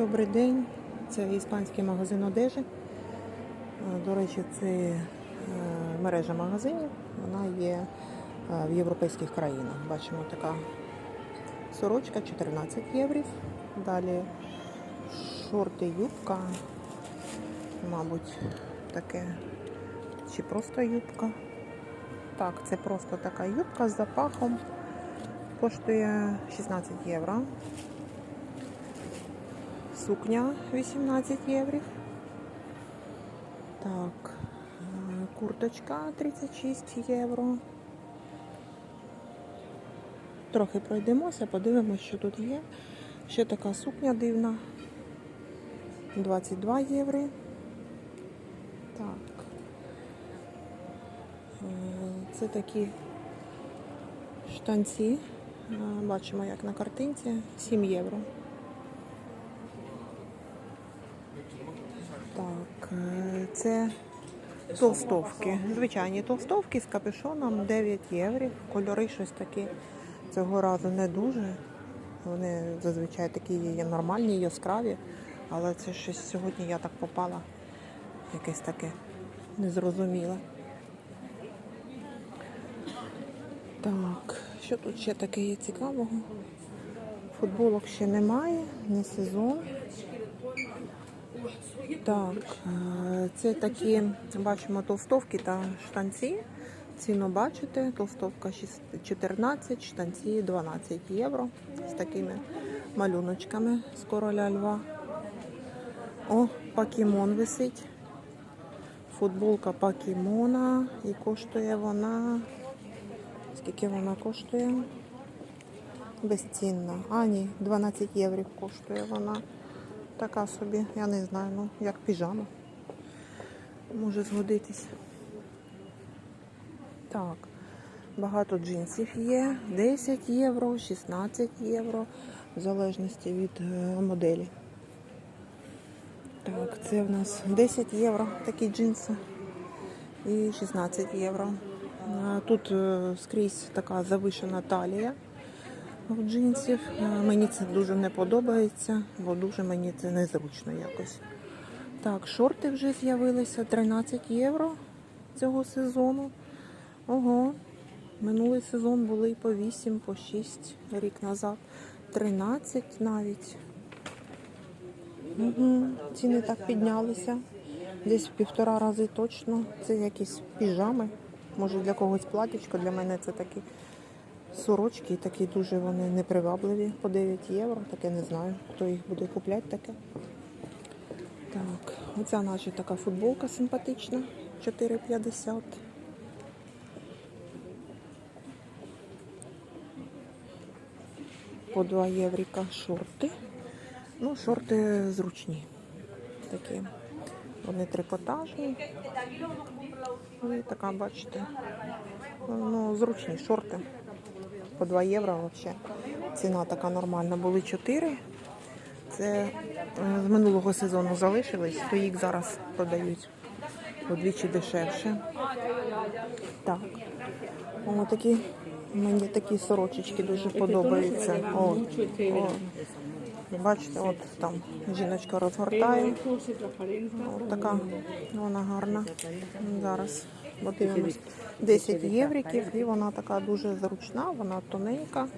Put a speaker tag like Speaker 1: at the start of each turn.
Speaker 1: Добрий день. Це іспанський магазин одежі. Е, До речі, це е, мережа магазинів. Вона є е, в європейських країнах. Бачимо така сорочка 14 євро. Далі шорти, юбка. Мабуть, таке. Чи просто юбка. Так, це просто така юбка з запахом. Коштує 16 євро. Сукня 18 євро. Так, е, курточка 36 євро. Трохи пройдемося, подивимося, що тут є. Ще така сукня дивна. 22 євро. Так. Е, Це такі штанці. Е, Бачимо, як на картинці. 7 євро. Так, е, це толстовки. Звичайні толстовки з капюшоном 9 євро. Кольори щось такі цього разу не дуже. Вони зазвичай такі є нормальні, яскраві. Але це щось сьогодні я так попала. Якесь таке незрозуміле. Так, що тут ще таке є цікавого? Футболок ще немає, не сезон. Так, е, це такі, бачимо, толстовки та штанці. Ціну бачите, толстовка 14, штанці 12 євро з такими малюночками з короля льва. О, покемон висить. Футболка покемона. І коштує вона. Скільки вона коштує? Безцінна. А, ні, 12 євро коштує вона. Така собі, я не знаю, ну, як піжама. Може згодитись. Так, багато джинсів є. 10 євро, 16 євро, в залежності від е, моделі. Так, це в нас 10 євро такі джинси і 16 євро. Тут е, скрізь така завишена талія в джинсів. Е, Мені це дуже не подобається, бо дуже мені це незручно якось. Так, шорти вже з'явилися 13 євро цього сезону. Ого, минулий сезон були по 8, по 6 рік назад. 13 навіть. Угу. Ціни так піднялися. Десь в півтора рази точно. Це якісь піжами. Може для когось платічко, для мене це такі сорочки, такі дуже вони непривабливі по 9 євро. Таке не знаю, хто їх буде купляти таке. Так, оця наче така футболка симпатична. 4,50. По 2 єврика шорти. Ну, шорти зручні. Такі. Вони трикотажні. І така, бачите. Ну, зручні шорти. По 2 євро взагалі. Ціна така нормальна. Були 4. Це е, з минулого сезону залишились, то їх зараз продають удвічі дешевше. Так. О, такі, мені такі сорочечки дуже подобаються. О, о. Бачите, от там жіночка розгортає. От така вона гарна. Зараз подивимось. 10 євриків і вона така дуже зручна, вона тоненька.